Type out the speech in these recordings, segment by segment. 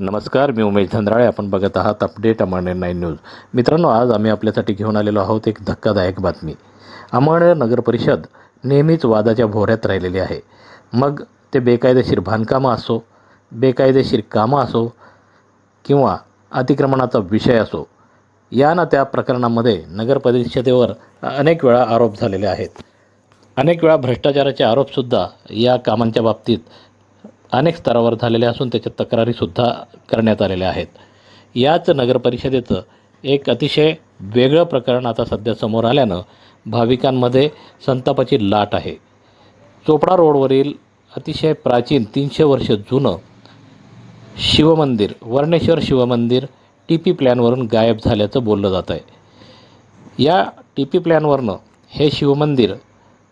नमस्कार मी उमेश धंद्राळे आपण बघत आहात अपडेट अमळनेर नाईन न्यूज. मित्रांनो आज आम्ही आपल्यासाठी घेऊन आलेलो आहोत एक धक्कादायक बातमी. अमळनेर नगर परिषद नेहमीच वादाच्या भोऱ्यात राहिलेली आहे. मग ते बेकायदेशीर बांधकामं असो बेकायदेशीर कामं असो किंवा अतिक्रमणाचा विषय असो या ना त्या प्रकरणामध्ये नगर परिषदेवर अनेक वेळा आरोप झालेले आहेत. अनेक वेळा भ्रष्टाचाराचे आरोपसुद्धा या कामांच्या बाबतीत अनेक स्तरावर झालेले असून त्याच्या तक्रारीसुद्धा करण्यात आलेल्या आहेत. याच नगरपरिषदेचं एक अतिशय वेगळं प्रकरण आता सध्या समोर आल्यानं भाविकांमध्ये संतापाची लाट आहे. चोपडा रोडवरील अतिशय प्राचीन तीनशे वर्ष जुनं शिवमंदिर वर्णेश्वर शिवमंदिर टी पी प्लॅनवरून गायब झाल्याचं बोललं जात आहे. या टी पी प्लॅनवरनं हे शिवमंदिर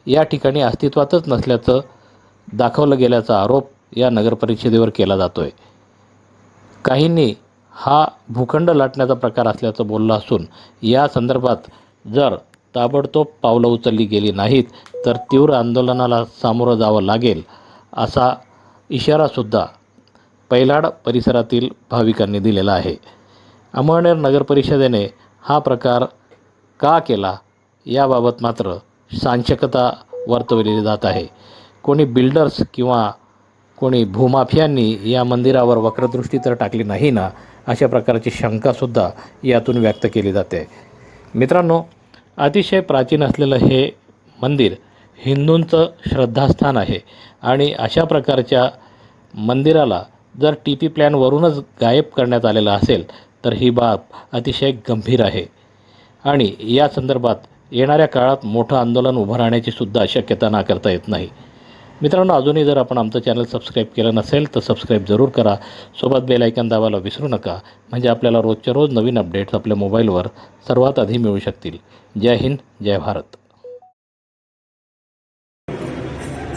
या ठिकाणी अस्तित्वातच नसल्याचं दाखवलं गेल्याचा आरोप या नगरपरिषदेवर केला जातो आहे काहींनी हा भूखंड लाटण्याचा प्रकार असल्याचं बोललं असून या संदर्भात जर ताबडतोब पावलं उचलली गेली नाहीत तर तीव्र आंदोलनाला सामोरं जावं लागेल असा इशारासुद्धा पैलाड परिसरातील भाविकांनी दिलेला आहे. अमळनेर नगरपरिषदेने हा प्रकार का केला याबाबत मात्र सांशकता वर्तवलेली जात आहे. कोणी बिल्डर्स किंवा कोणी भूमाफियांनी या मंदिरावर वक्रदृष्टी तर टाकली नाही ना अशा प्रकारची शंकासुद्धा यातून व्यक्त केली जाते. मित्रांनो अतिशय प्राचीन असलेलं हे मंदिर हिंदूंचं श्रद्धास्थान आहे आणि अशा प्रकारच्या मंदिराला जर टी पी प्लॅनवरूनच गायब करण्यात आलेलं असेल तर ही बाब अतिशय गंभीर आहे. आणि या संदर्भात येणाऱ्या काळात मोठं आंदोलन उभं राहण्याची सुद्धा शक्यता नाकारता येत नाही. मित्रांनो अजूनही जर आपण आमचं चॅनल सबस्क्राईब केलं नसेल तर सबस्क्राईब जरूर करा. सोबत बेल ऐकन दाबायला विसरू नका. म्हणजे आपल्याला रोजच्या रोज नवीन अपडेट्स आपल्या मोबाईलवर सर्वात आधी मिळू शकतील. जय हिंद जय भारत.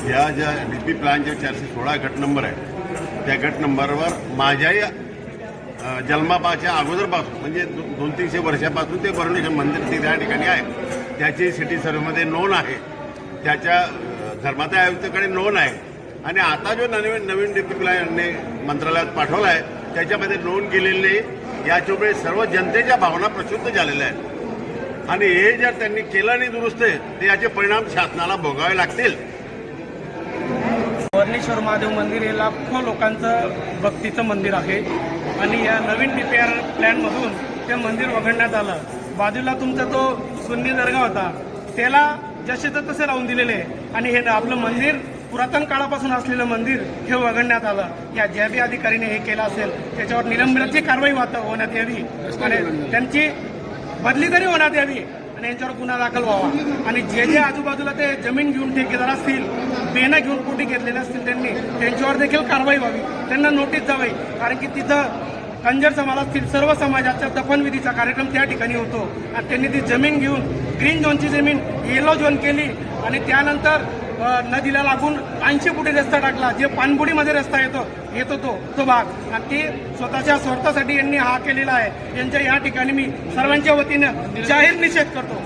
या ज्या डी पी प्लॅनच्या चारशे सोळा गट नंबर आहे त्या गट नंबरवर माझ्याही जन्मापाच्या अगोदरपासून म्हणजे दो- दोन तीनशे वर्षापासून ते वर्णेश्वर मंदिर ते त्या ठिकाणी आहे त्याची सिटी सर्व्हमध्ये नोंद आहे. त्याच्या धर्मादाय आयुक्ताकडे नोंद आहे. आणि आता जो नवीन नवीन डी प्लॅनने मंत्रालयात पाठवला आहे त्याच्यामध्ये नोंद केलेली याच्यामुळे सर्व जनतेच्या भावना प्रशुद्ध झालेल्या आहेत. आणि हे जर त्यांनी केलं नाही दुरुस्त तर याचे परिणाम शासनाला भोगावे लागतील. वर्णेश्वर महादेव मंदिर हे लाखो लोकांचं भक्तीचं मंदिर आहे. आणि या नवीन डी पी आर प्लॅनमधून ते मंदिर वगळण्यात आलं. बाजूला तुमचा तो सुन्नी दर्गा होता त्याला जसेचं तर तसे लावून दिलेले आहे. आणि हे आपलं मंदिर पुरातन काळापासून असलेलं मंदिर हे वगळण्यात आलं. या ज्या बी अधिकारीने हे केलं असेल त्याच्यावर निलंबनाची कारवाई होण्यात यावी. आणि त्यांची बदली तरी होण्यात यावी. आणि यांच्यावर गुन्हा दाखल व्हावा. आणि जे जे आजूबाजूला ते जमीन घेऊन ठेकेदार असतील बेना घेऊन पोटी घेतलेले असतील त्यांनी त्यांच्यावर देखील कारवाई व्हावी. त्यांना नोटीस जावी कारण की तिथं कंजर समाजातील सर्व समाजाचा दफनविधीचा कार्यक्रम त्या ठिकाणी होतो. आणि त्यांनी ती जमीन घेऊन ग्रीन झोनची जमीन येलो झोन केली. आणि त्यानंतर नदीला लागून ऐंशी फुटी रस्ता टाकला. जे पाणबुडीमध्ये रस्ता येतो येतो तो तो भाग. आणि ती स्वतःच्या स्वार्थासाठी यांनी हा केलेला आहे. यांच्या या ठिकाणी मी सर्वांच्या वतीनं जाहीर निषेध करतो.